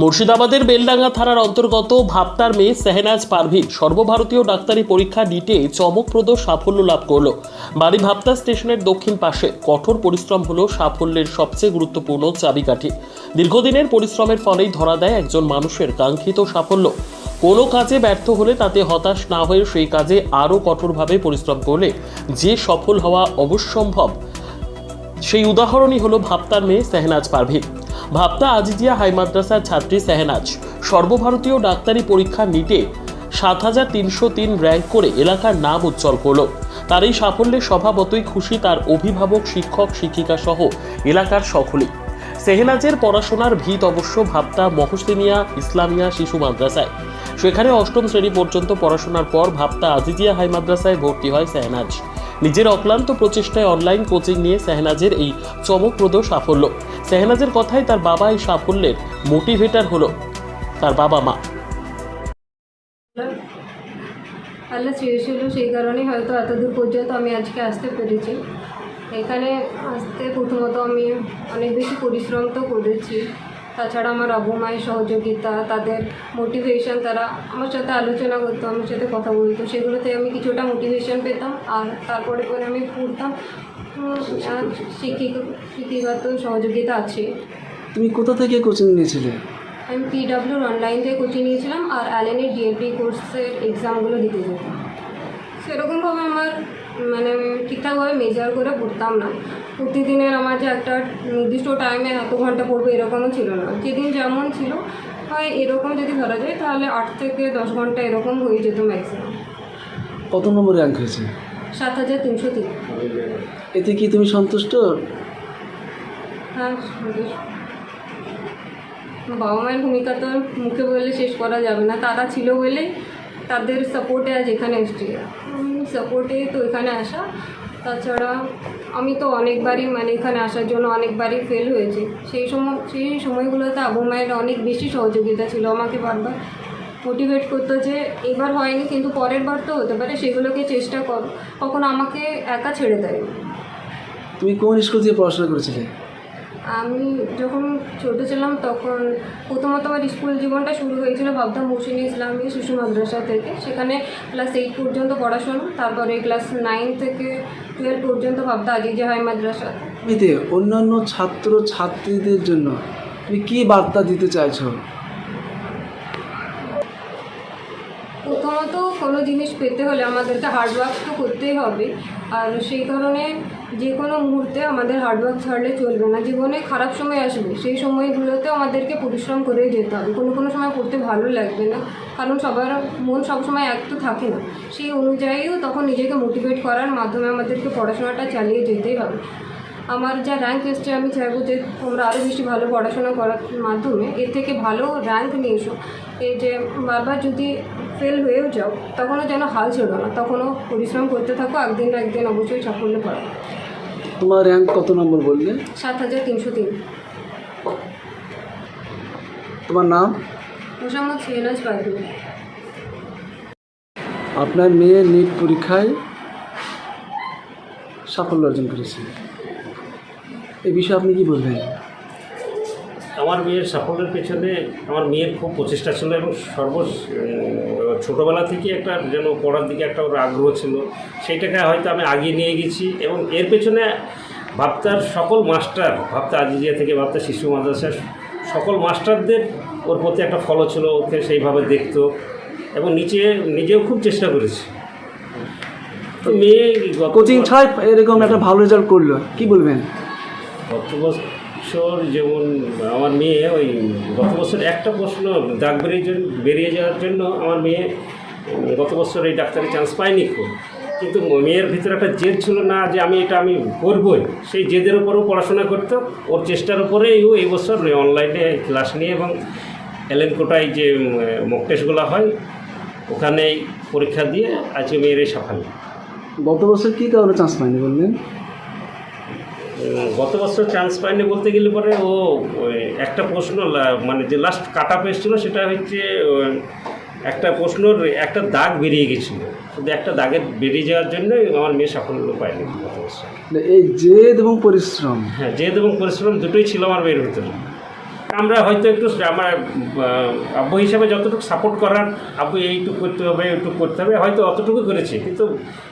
মুর্শিদাবাদের বেলডাঙ্গা থানার অন্তর্গত ভাপ্তার মেয়ে সেহনাজ পারভিন সর্বভারতীয় ডাক্তারি পরীক্ষা নিটে চমকপ্রদ সাফল্য লাভ করল। বাড়ি ভাপ্তা স্টেশনের দক্ষিণ পাশে। কঠোর পরিশ্রম হল সাফল্যের সবচেয়ে গুরুত্বপূর্ণ চাবিকাঠি। দীর্ঘদিনের পরিশ্রমের ফলেই ধরা দেয় একজন মানুষের কাঙ্ক্ষিত সাফল্য। কোনো কাজে ব্যর্থ হলে তাতে হতাশ না হয়ে সেই কাজে আরও কঠোরভাবে পরিশ্রম করলে যে সফল হওয়া অবশ্যম্ভব। সেই উদাহরণই হলো ভাপ্তার মেয়ে সেহনাজ পারভিন ভাপ্তা আজিজিয়া হাই মাদ্রাসার ছাত্রী সেহনাজ। সর্বভারতীয় ডাক্তারি পরীক্ষা নিটে সাত হাজার তিনশো তিন র্যাঙ্ক করে এলাকার নাম উজ্জ্বল করল। তার এই সাফল্যে স্বভাবতই খুশি তার অভিভাবক, শিক্ষক, শিক্ষিকা সহ এলাকার সকলেই। সেহেনাজের পড়াশোনার ভিত অবশ্য ভাপ্তা মহসিনিয়া ইসলামিয়া শিশু মাদ্রাসায়। সেখানে অষ্টম শ্রেণি পর্যন্ত পড়াশোনার পর ভাপ্তা আজিজিয়া হাই মাদ্রাসায় ভর্তি হয় সেহনাজ। নিজের অক্লান্ত প্রচেষ্টায় অনলাইন কোচিং নিয়ে সেহনাজের এই চমকপ্রদ সাফল্য। সেহনাজের কথায় তার বাবা এই সাফল্যের মোটিভেটার হলো, তার বাবা মা। আল্লাহ চেয়েছিল সেই কারণেই হয়তো এত দূর পর্যন্ত আমি আজকে আসতে পেরেছি। এখানে আসতে প্রথমত আমি অনেক বেশি পরিশ্রম তো করেছি। তাছাড়া আমার আবু মায়ের সহযোগিতা, তাদের মোটিভেশন তারা আমার সাথে আলোচনা করতো, আমার সাথে কথা বলতো। সেগুলোতে আমি কিছুটা মোটিভেশন পেতাম আর তারপরে পরে আমি পড়তাম শিক্ষিকা শিক্ষিকা তো সহযোগিতা আছে। তুমি কোথা থেকে কোচিং নিয়েছিলে? আমি পিডাব্লিউর অনলাইন থেকে কোচিং নিয়েছিলাম আর অ্যালেনের ডিএলপি কোর্সের এক্সামগুলো দিতে যেতাম। সেরকমভাবে আমার মানে ঠিকঠাকভাবে মেজার করে পড়তাম না। প্রতিদিনের আমার যে একটা নির্দিষ্ট টাইমে এত ঘণ্টা পড়ব এরকমও ছিল না। যেদিন যেমন ছিল হয় এরকম যদি ধরা যায় তাহলে আট থেকে দশ ঘণ্টা এরকম হয়ে যেত ম্যাক্সিমাম কত নম্বর র্যাঙ্ক হয়েছে? সাত হাজার তিনশো তিন। এতে কি তুমি সন্তুষ্ট? হ্যাঁ বাবা মায়ের ভূমিকা তো মুখে বললে শেষ করা যাবে না। তারা ছিল বলে তাদের সাপোর্টে আজ এখানে এসছি। সাপোর্টে তো এখানে আসা। তাছাড়া আমি তো অনেকবারই মানে এখানে আসার জন্য অনেকবারই ফেল হয়েছি। সেই সময় সেই সময়গুলোতে আবু মায়ের অনেক বেশি সহযোগিতা ছিল। আমাকে বারবার মোটিভেট করতো যে এবার হয়নি কিন্তু পরের বার তো হতে পারে সেগুলোকে চেষ্টা করো। কখনো আমাকে একা ছেড়ে দেয় তুমি কোন স্কুল থেকে পড়াশোনা করেছিলে? আমি যখন ছোটো ছিলাম তখন প্রথমত আমার স্কুল জীবনটা শুরু হয়েছিল ভাবতা মৌসুমি ইসলামী শিশু মাদ্রাসা থেকে। সেখানে ক্লাস এইট পর্যন্ত পড়াশোনা তারপরে ক্লাস নাইন থেকে টুয়েলভ পর্যন্ত ভাবতা আজিজা হয় মাদ্রাসা। অন্যান্য ছাত্র ছাত্রীদের জন্য তুমি কী বার্তা দিতে চাইছো প্রথমত কোনো জিনিস পেতে হলে আমাদেরকে হার্ডওয়ার্ক তো করতেই হবে। আর সেই কারণে যে কোনো মুহূর্তে আমাদের হার্ডওয়ার্ক ছাড়লে চলবে না। জীবনে খারাপ সময় আসবে, সেই সময়গুলোতে আমাদেরকে পরিশ্রম করেই যেতে হবে। কোনো কোনো সময় পড়তে ভালো লাগবে না, কারণ সবার মন সবসময় এক তো থাকে না। সেই অনুযায়ীও তখন নিজেকে মোটিভেট করার মাধ্যমে আমাদেরকে পড়াশোনাটা চালিয়ে যেতেই হবে। আমার যা র্যাঙ্ক এসছে, আমি চাইব যে তোমরা আরও বেশি ভালো পড়াশোনা করার মাধ্যমে এর থেকে ভালো র্যাঙ্ক নিয়ে এসো এই যে বারবার যদি ফেল হয়েও যাও তখনও যেন হাল ছেড়ো না তখনও পরিশ্রম করতে থাকো একদিন না একদিন অবশ্যই সাফল্য পাবে। তোমার র্যাঙ্ক কত নম্বর বললে? সাত হাজার তিনশো তিন। তোমার নাম? মোসাম্মদ সিরাজ পারভিন আপনার মেয়ে নিট পরীক্ষায় সাফল্য অর্জন করেছে। এই বিষয়ে আপনি কি বলবেন? আমার মেয়ের সাফল্যের পেছনে আমার মেয়ের খুব প্রচেষ্টা ছিল এবং সর্ব ছোটোবেলা থেকে একটা যেন পড়ার দিকে একটা ওর আগ্রহ ছিল সেইটাকে হয়তো আমি আগিয়ে নিয়ে গেছি এবং এর পেছনে ভাবতার সকল মাস্টার ভাবতা আজিজিয়া থেকে ভাবতা শিশু মাদ্রাসার সকল মাস্টারদের ওর প্রতি একটা ফলো ছিল ওকে সেইভাবে দেখতো এবং নিচে নিজেও খুব চেষ্টা করেছে। তো মেয়ে কোচিং ছাড়াই এরকম একটা ভালো রেজাল্ট করল কি বলবেন? গত বছর যেমন আমার মেয়ে ওই গত বছর একটা প্রশ্ন দাগ বেরিয়ে বেরিয়ে যাওয়ার জন্য আমার মেয়ে গত বছর এই ডাক্তারি চান্স পায়নি খুব। কিন্তু মেয়ের ভিতরে একটা জেদ ছিল না যে আমি এটা আমি করবই। সেই জেদের উপরেও পড়াশোনা করতো। ওর চেষ্টার উপরেই ও এই বছর অনলাইনে ক্লাস নিয়ে এবং এলেন কোটায় যে মক হয়, ওখানেই পরীক্ষা দিয়ে আজকে মেয়ের এই সাফল্য। গত বছর কী কারণে চান্স পায়নি বললেন? গত বছর চান্স পায়নি বলতে গেলে পরে ও ওই একটা প্রশ্ন মানে যে লাস্ট কাটা পেয়েছিল সেটা হচ্ছে একটা প্রশ্নর একটা দাগ বেরিয়ে গেছিল। শুধু একটা দাগের বেরিয়ে যাওয়ার জন্য আমার মেয়ে সাফল্য পায়নি গত বছর। এই জেদ এবং পরিশ্রম। হ্যাঁ জেদ এবং পরিশ্রম দুটোই ছিল আমার মেয়ের ভিতরে। আমরা হয়তো একটু আমার আব্বু হিসাবে যতটুকু সাপোর্ট করার আব্বু এইটুকু করতে হবে এইটুকু করতে হবে হয়তো অতটুকু করেছি। কিন্তু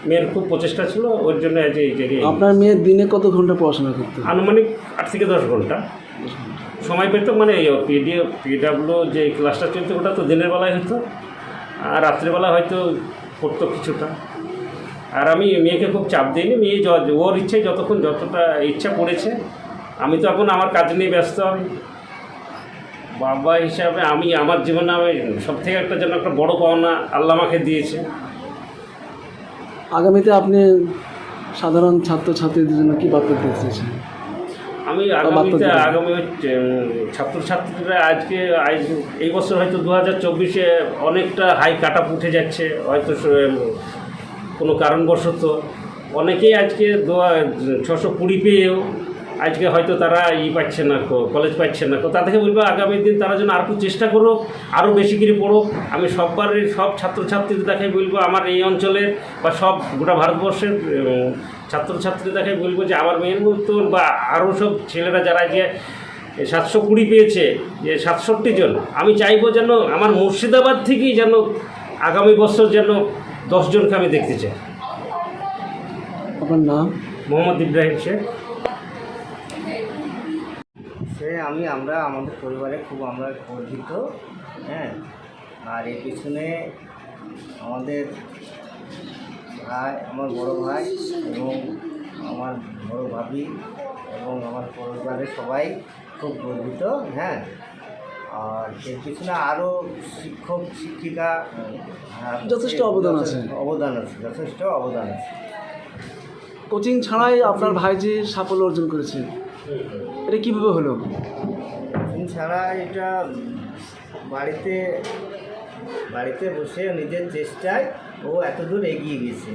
মেয়ের খুব প্রচেষ্টা ছিল ওর জন্য আজ এই জায়গায় আপনার মেয়ের দিনে কত ঘণ্টা পড়াশোনা করতো? আনুমানিক আট থেকে দশ ঘণ্টা। সময় পেত মানে পিডি পিডাব্লিউ যে ক্লাসটা চলতো ওটা তো দিনের বেলায় হতো। আর রাত্রেবেলা হয়তো পড়তো কিছুটা। আর আমি মেয়েকে খুব চাপ দিইনি মেয়ে ওর ইচ্ছে যতক্ষণ যতটা ইচ্ছা পড়েছে আমি তো এখন আমার কাজ নিয়ে ব্যস্ত আমি বাবা হিসাবে আমি আমার জীবনে আমি সব থেকে একটা যেন একটা বড় পাওনা আল্লাহ আমাকে দিয়েছে। আগামীতে আপনি সাধারণ ছাত্রছাত্রীদের জন্য কি বার্তা দিতে চাইছেন? আমি আগামীতে আগামী হচ্ছে, ছাত্রছাত্রীরা আজকে আজ এই বছর হয়তো দু হাজার চব্বিশে অনেকটা হাই কাট আপ উঠে যাচ্ছে হয়তো কোনো কারণবশত। অনেকেই আজকে দু ছশো কুড়ি পেয়েও আজকে হয়তো তারা ই পাচ্ছে না কো- কলেজ পাচ্ছে না। তাদেরকে বলব আগামী দিন তারা যেন আর একটু চেষ্টা করুক আরও বেশি করে পড়ুক। আমি সববারের সব ছাত্রছাত্রীদের দেখাই বলব আমার এই অঞ্চলের বা সব গোটা ভারতবর্ষের উম, ছাত্রছাত্রীদের দেখাই বলব যে আমার মেয়ের মতন বা আরও সব ছেলেরা যারা যে সাতশো কুড়ি পেয়েছে যে সাতষট্টি জন আমি চাইব যেন আমার মুর্শিদাবাদ থেকেই যেন আগামী বছর যেন দশজনকে আমি দেখতে চাই। আপনার নাম? মোহাম্মদ ইব্রাহিম শেখ। আমি আমরা আমাদের পরিবারে খুব আমরা গর্বিত হ্যাঁ? আর এর পিছনে আমাদের ভাই আমার বড় ভাই এবং আমার বড় ভাবি এবং আমার পরিবারের সবাই খুব গর্বিত হ্যাঁ? আর এর পিছনে আরও শিক্ষক শিক্ষিকা আহ, যথেষ্ট অবদান আছে। অবদান আছে যথেষ্ট অবদান আছে। কোচিং ছাড়াই আপনার ভাইজি সাফল্য অর্জন করেছে। এটা কীভাবে হলো? ছাড়া এটা বাড়িতে বাড়িতে বসে নিজের চেষ্টায় ও এতদূর এগিয়ে গেছে।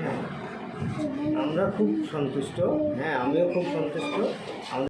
হ্যাঁ। আমরা খুব সন্তুষ্ট। হ্যাঁ আমিও খুব সন্তুষ্ট।